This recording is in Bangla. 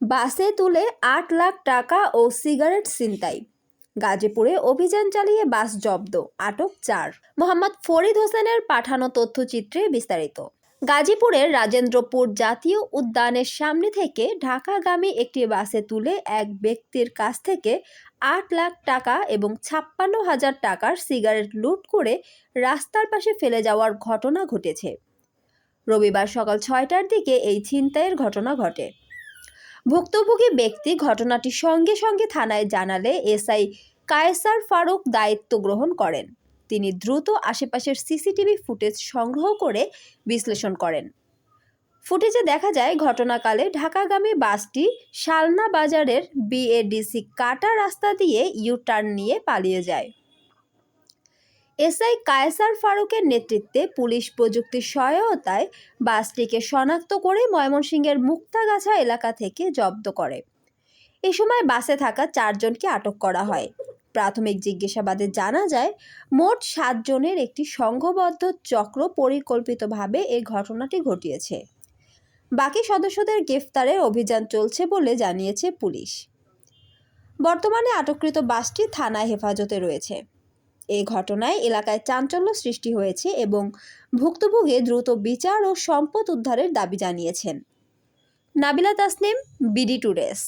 বাসে তুলে আট লাখ টাকা ও সিগারেট ছিনতাই। গাজীপুরে অভিযান চালিয়ে বাস জব্দ, আটক চার। মোহাম্মদ ফরিদ হোসেনের পাঠানো তথ্যচিত্রে বিস্তারিত। গাজীপুরের রাজেন্দ্রপুর জাতীয় উদ্যানের সামনে থেকে ঢাকাগামী একটি বাসে তুলে এক ব্যক্তির কাছ থেকে আট লাখ টাকা এবং ছাপ্পান্ন হাজার টাকার সিগারেট লুট করে রাস্তার পাশে ফেলে যাওয়ার ঘটনা ঘটেছে। রবিবার সকাল ছয়টার দিকে এই ছিনতাইয়ের ঘটনা ঘটে। ভুক্তভোগী ব্যক্তি ঘটনাটি সঙ্গে সঙ্গে থানায় জানালে এসআই কায়েসার ফারুক দায়িত্ব গ্রহণ করেন। তিনি দ্রুত আশেপাশের সিসিটিভি ফুটেজ সংগ্রহ করে বিশ্লেষণ করেন। ফুটেজে দেখা যায়, ঘটনাকালে ঢাকাগামী বাসটি শালনা বাজারের বিএডিসি কাটা রাস্তা দিয়ে ইউ টার্ন নিয়ে পালিয়ে যায়। এসআই কায়েসার ফারুকের নেতৃত্বে পুলিশ প্রযুক্তির সহায়তায় বাসটিকে শনাক্ত করে ময়মনসিংহের মুক্তাগাছা এলাকা থেকে জব্দ করে। এ সময় বাসে থাকা চারজনকে আটক করা হয়। প্রাথমিক জিজ্ঞাসাবাদে জানা যায়, মোট সাতজনের একটি সংঘবদ্ধ চক্র পরিকল্পিতভাবে এই ঘটনাটি ঘটিয়েছে। বাকি সদস্যদের গ্রেফতারের অভিযান চলছে বলে জানিয়েছে পুলিশ। বর্তমানে আটককৃত বাসটি থানায় হেফাজতে রয়েছে। এই ঘটনায় এলাকায় চাঞ্চল্য সৃষ্টি হয়েছে এবং ভুক্তভোগে দ্রুত বিচার ও সম্পদ উদ্ধারের দাবি জানিয়েছেন। Nabila Tasnim, BD todays.